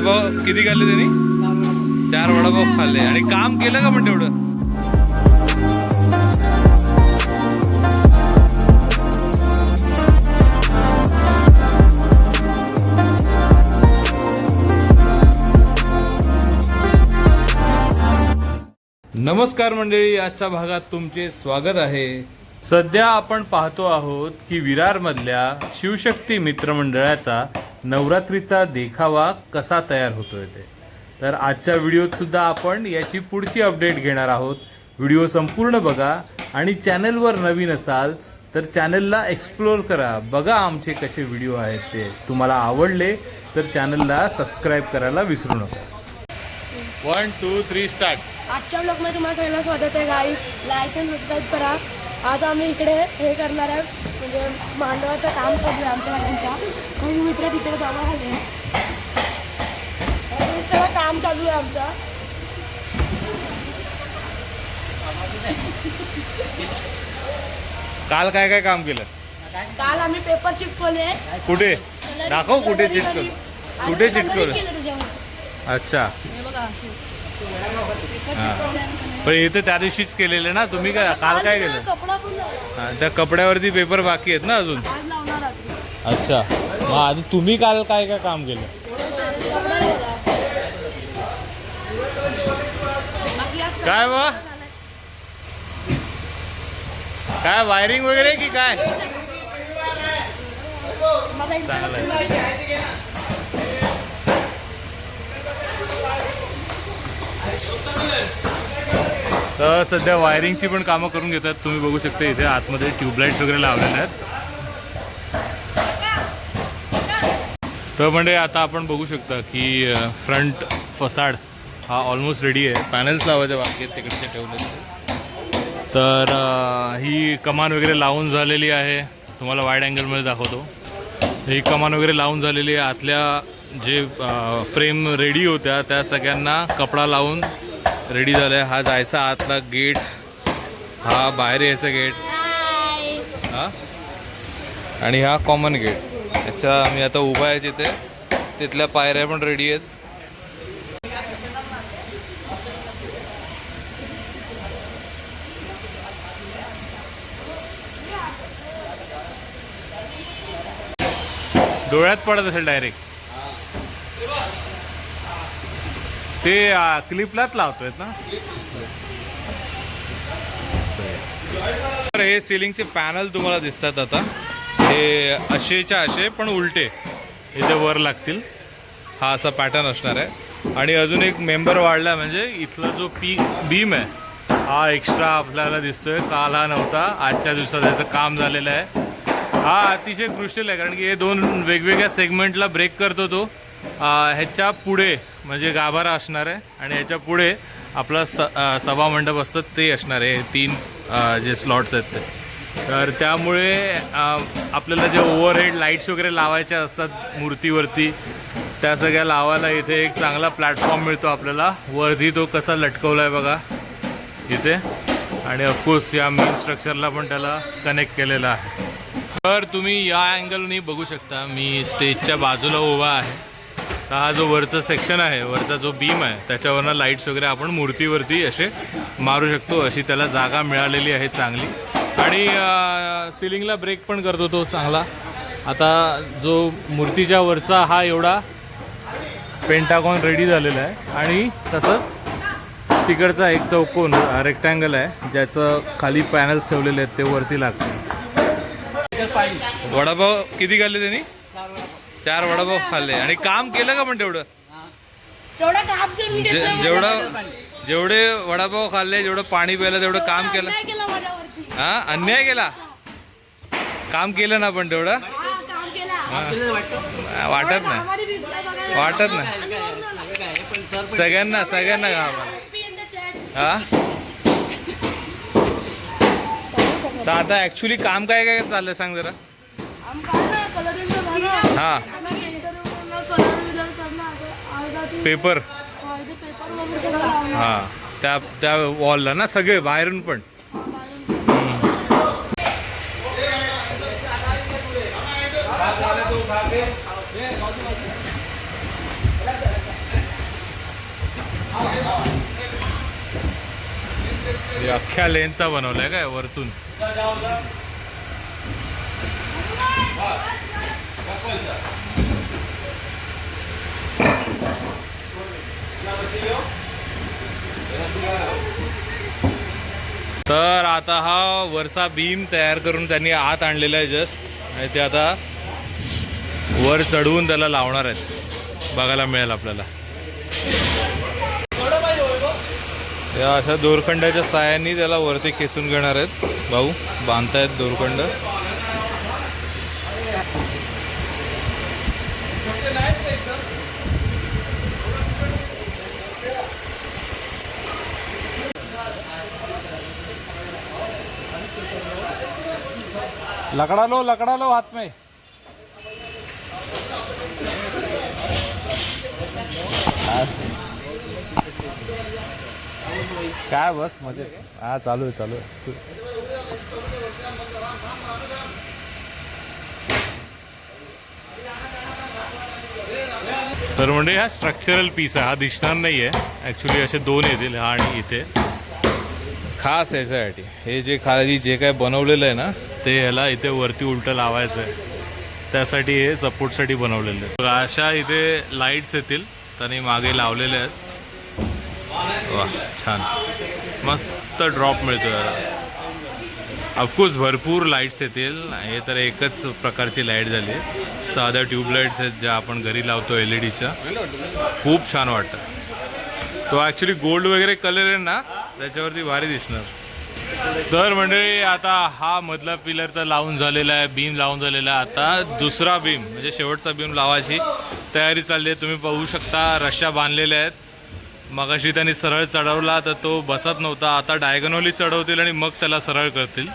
वडापाव किती खाल्ले त्यांनी? चार वडापाव खाल्ले. आणि काम केलं का पण तेवढं? नमस्कार मंडळी आजच्या भागात तुमचे स्वागत आहे. सध्या आपण पाहतो आहोत की विरारमधल्या शिवशक्ती मित्रमंडळाचा नवरात्रीचा देखावा कसा तयार होतोय ते. तर आजच्या व्हिडिओत सुद्धा आपण याची पुढची अपडेट घेणार आहोत. व्हिडिओ संपूर्ण बघा आणि चॅनलवर नवीन असाल तर चॅनलला एक्सप्लोर करा. बघा आमचे कसे व्हिडिओ आहेत ते. तुम्हाला आवडले तर चॅनलला सबस्क्राईब करायला विसरू नका. वन टू थ्री स्टार्ट आजच्या ब्लॉगमध्ये तुम्हाला सगळ्यांना स्वागत आहे गाईस लाईक अँड सबस्क्राईब करा. आज आम्ही इकडे हे करणार आहे म्हणजे मांडवाचं काम चालू आहे आमच्या सगळ्यांच्या काही मित्र तिकडे जमा झाले सगळं काम चालू आहे आमचं. काल काय काय काम केलं? काल आम्ही पेपर चिटकवले. कुठे? दाखव कुठे चिटकवलं. कुठे चिटकवलं? अच्छा. हे. पण इथे त्या दिवशीच केलेले ना तुम्ही काय काल काय केलं. हा, त्या कपड्यावरती पेपर बाकी आहेत ना अजून? अच्छा. मग आधी तुम्ही काल काय काय काम केलं? काय बा काय वायरिंग वगैरे की काय? चांगलं तर सध्या वायरिंगची पण कामं करून घेतात. तुम्ही बघू शकता इथे आतमध्ये ट्यूबलाईट्स वगैरे लावलेल्या आहेत. तर म्हणजे आता आपण बघू शकता की फ्रंट फसाड हा ऑलमोस्ट रेडी आहे. पॅनल्स लावायच्या बाकी आहेत तिकडचे ठेवले तर ही कमान वगैरे लावून झालेली आहे. तुम्हाला वाईड अँगलमध्ये दाखवतो. ही कमान वगैरे लावून झालेली आहे. आतल्या जे फ्रेम रेडी होत्या त्या सगळ्यांना कपडा लावून रेडी झालं आहे हा जायचा आतला गेट. हा बाहेर यायचा गेट. हा? आणि हा कॉमन गेट याच्या मी आता उभा आहे तिथे तिथल्या पायऱ्या पण रेडी आहेत. डोळ्यात पडत असेल डायरेक्ट ते क्लिपलाच लावतोय ना? तर हे सिलिंगचे पॅनल तुम्हाला दिसतात आता. हे असेच्या असे पण उलटे. इथे वर लागतील. हा असा पॅटर्न असणार आहे. आणि अजून एक मेंबर वाढला म्हणजे इथला जो पी बीम आहे हा एक्स्ट्रा आपल्याला दिसतोय. काल हा नव्हता. आजच्या दिवसात याचं काम झालेलं आहे. हा अतिशय क्रुशल आहे कारण की हे दोन वेगवेगळ्या सेगमेंटला ब्रेक करतो तो. ह्याच्या पुढे म्हणजे गाभारा असणार आहे आणि ह्याच्या पुढे आपला स सभा मंडप असतात ते असणार आहे हे तीन जे स्लॉट्स आहेत ते. तर त्यामुळे आपल्याला जे ओव्हरहेड लाईट्स वगैरे लावायच्या असतात मूर्तीवरती त्या सगळ्या लावायला इथे एक चांगला प्लॅटफॉर्म मिळतो आपल्याला. वरती तो कसा लटकवला आहे बघा इथे. आणि ऑफकोर्स या मेन स्ट्रक्चरला पण त्याला कनेक्ट केलेला आहे. तर तुम्ही या अँगलनी बघू शकता मी स्टेजच्या बाजूला उभा आहे. तर हा जो वरचा सेक्शन आहे वरचा जो बीम आहे त्याच्यावरनं लाईट्स वगैरे आपण मूर्तीवरती असे मारू शकतो अशी त्याला जागा मिळालेली आहे चांगली. आणि सिलिंगला ब्रेक पण करतो तो चांगला. आता जो मूर्तीच्या वरचा हा एवढा पेंटागॉन रेडी झालेला आहे आणि तसंच तिकडचा एक चौकोन रेक्टँगल आहे ज्याचं खाली पॅनल्स ठेवलेले आहेत ते वरती लागतील वडापाव किती खाल्ले त्यांनी? चार वडापाव खाल्ले. आणि काम केलं का पण तेवढं? तेवढं काम करून जे- जेवढं जेवढे वडापाव खाल्ले जेवढं पाणी प्यायलं तेवढं काम केलं. नाही केलं माझ्यावरती हा? अन्याय केला? काम केलं ना पण तेवढं? हा काम केला. वाटत? नाही. आम्हाला रिप्लाय बघायला वाटत नाही. सगळ्यांना सगळ्यांना in the chat. हा? तर आता ऍक्च्युली काम काय काय चाललंय सांग जरा. आम काय नाही. हा. पेपर हा. त्या त्या वॉलला ना सगळे बाहेरून पण. अख्ख्या लेनचा बनवलाय काय वरतून? तर आता हा वरचा बीम तयार करून त्यांनी आत आणलेला आहे जस्ट आणि ते आता वर चढवून त्याला लावणार आहेत. बघायला मिळेल आपल्याला. या अशा दोरखंडाच्या साह्याने त्याला वरती खेचून घेणार आहेत. भाऊ बांधतायत दोरखंड. लकड़ा लो लकड़ा लो हाथ में। काय बस मजे? हा चालू आहे चालू आहे. तर म्हणजे हा स्ट्रक्चरल पीस आहे. हा दिसणार नाही आहे ॲक्च्युली असे दोन येतील हा आणि इथे. खास याच्यासाठी. हे जे खाली जे काय बनवलेलं आहे ना ते ह्याला इथे वरती उलटं लावायचं आहे त्यासाठी हे सपोर्टसाठी बनवलेलं आहे. अशा इथे लाईट्स येतील. त्यांनी मागे लावलेले आहेत. वा छान. मस्त ड्रॉप मिळतो याला. ऑफकोर्स भरपूर लाईट्स येतील. हे तर एकच प्रकारची लाइट झाली साध्या ट्यूबलाईट्स आहेत ज्या आपण घरी लावतो एल ई डीच्या खूप छान वाटतं. तो ॲक्च्युली गोल्ड वगैरे कलर आहे ना त्याच्यावरती भारी दिसणार. तर मंडळी आता हा मधला पिलर तर लावून झालेला आहे बीम लावून झालेला आहे. आता दुसरा बीम म्हणजे शेवटचा बीम लावायची तयारी चालली आहे. तुम्ही पाहू शकता रश्या बांधलेल्या आहेत. मगाशी त्यांनी सरळ चढवला तर तो बसत नव्हता. आता डायगनोली चढवतील आणि मग त्याला सरळ करतील.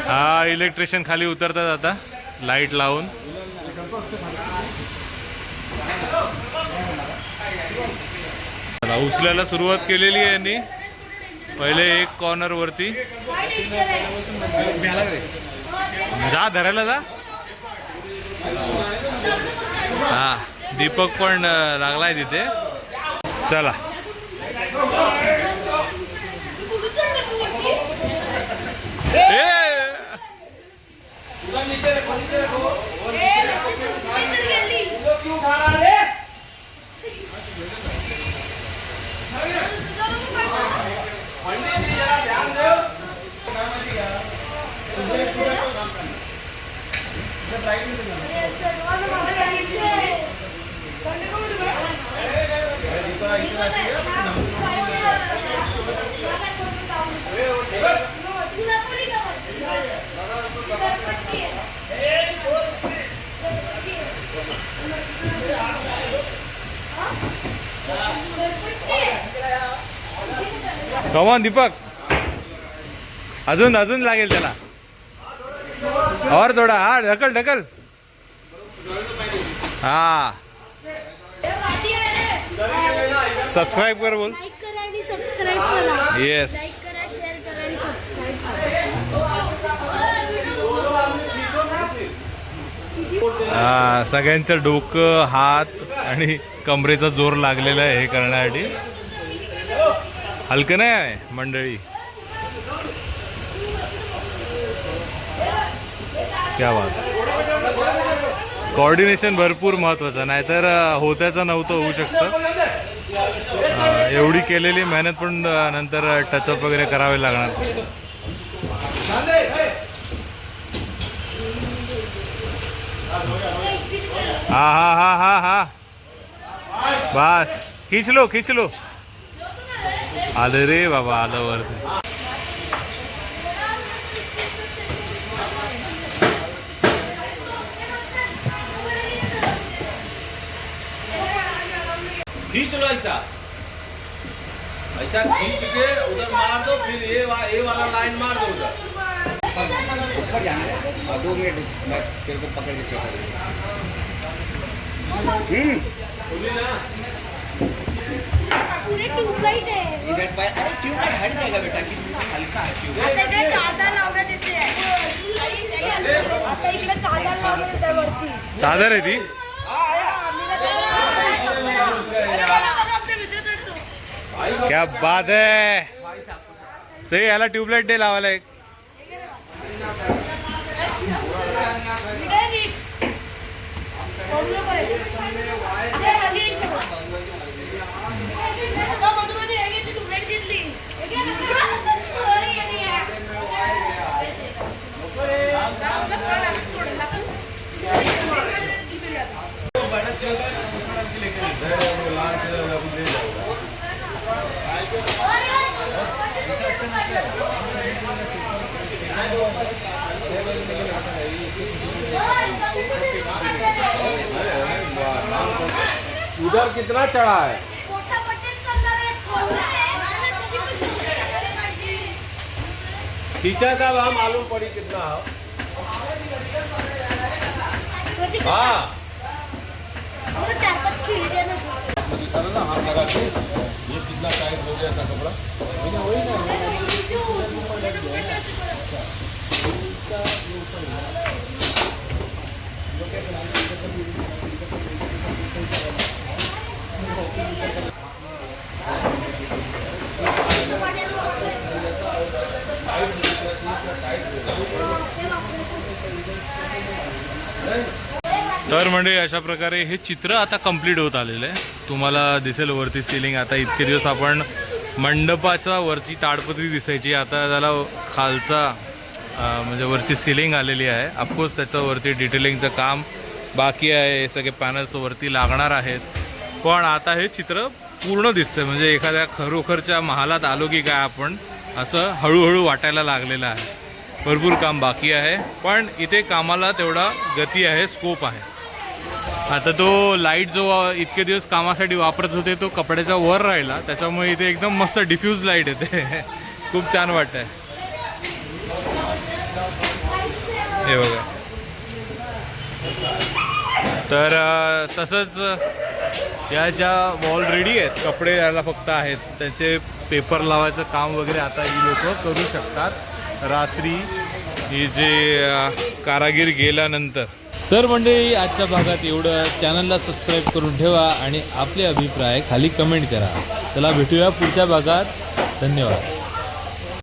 हा इलेक्ट्रिशियन खाली उतरतात आता लाइट लावून. उचलायला सुरुवात केलेली आहे यांनी. पहिले एक कॉर्नर वरती. जा धरायला जा. हा दीपक पण लागलाय तिथे. चला. ए! कमॉन दीपक अजून अजून लागेल त्याला और थोडा हा ढकल ढकल। हा। सबस्क्राईब कर बोल। येस हा सगळ्यांचं डोकं हात आणि कमरेचा जोर लागलेला आहे हे करण्यासाठी. हलकं नाही आहे मंडळी. क्या बात. कॉर्डिनेशन भरपूर महत्त्वाचं नाहीतर होत्याचं नव्हतं होऊ शकतं. एवढी केलेली मेहनत पण नंतर टचअप वगैरे करावे लागणार. हा हा हा हा हा. बस. खिचलो लो लो आलं रे बाबा आलं वरती. खींच लो ऐसा ऐसा खींच के उधर मार दो फिर ये वा, ये वाला लाइन मार दो उधर. हाँ, दो मिनट मैं तेरे को पकड़ के चला पुरे ट्यूबलाईट आहे इधर पर अरे ट्यूबलाइट हट जाएगा बेटा कि हल्का है ट्यूबलाइट आता इकडे चादर लावण्यात येते आता इकडे चादर लावण्यात येते वरती। चादर आहे ती अरे बघा, बघा, आपले मित्र चढतो. क्या बात है। ते याला ट्यूबलाइट दे। लावायला एक उधर कितना चढ़ा है? खींचा था वहाँ मालूम पड़ी कितना हो? हाँ। ना ना हाथ लगा के ये कितना टाइट हो गया था कपड़ा? तर म्हणजे अशा प्रकारे हे चित्र आता कंप्लीट होत आलेलं आहे. तुम्हाला दिसेल वरती सिलिंग आता इतके दिवस आपण मंडपाचा वरची ताडपत्री दिसायची. आता त्याला खालचा म्हणजे वरती सिलिंग आलेली आहे. ऑफकोर्स त्याचं वरती डिटेलिंगचं काम बाकी आहे. हे सगळे पॅनल्स वरती लागणार आहेत. पण आता हे चित्र पूर्ण दिसतंय. म्हणजे एखाद्या खरोखरच्या महालात आलो की काय आपण असं हळूहळू वाटायला लागलेलं आहे. भरपूर काम बाकी आहे पण इथे कामाला तेवढा गती आहे स्कोप आहे. आता तो लाइट जो इतके दिवस कामासाठी वापरत होते तो कपड्याच्या वर राहिला. त्याच्यामुळे इथे एकदम मस्त डिफ्यूज लाइट येते. खूप छान वाटतंय. हे बघा. तर तसंच या ज्या वॉल रेडी आहेत कपडे याला फक्त आहेत त्याचे पेपर लावायचं काम वगैरे आता ही लोक करू शकतात. रात्री ही जे कारागीर गेल्यानंतर. तर म्हणजे आजच्या भागात एवढं. चॅनलला सबस्क्राईब करून ठेवा आणि आपले अभिप्राय खाली कमेंट करा. चला भेटूया पुढच्या भागात. धन्यवाद.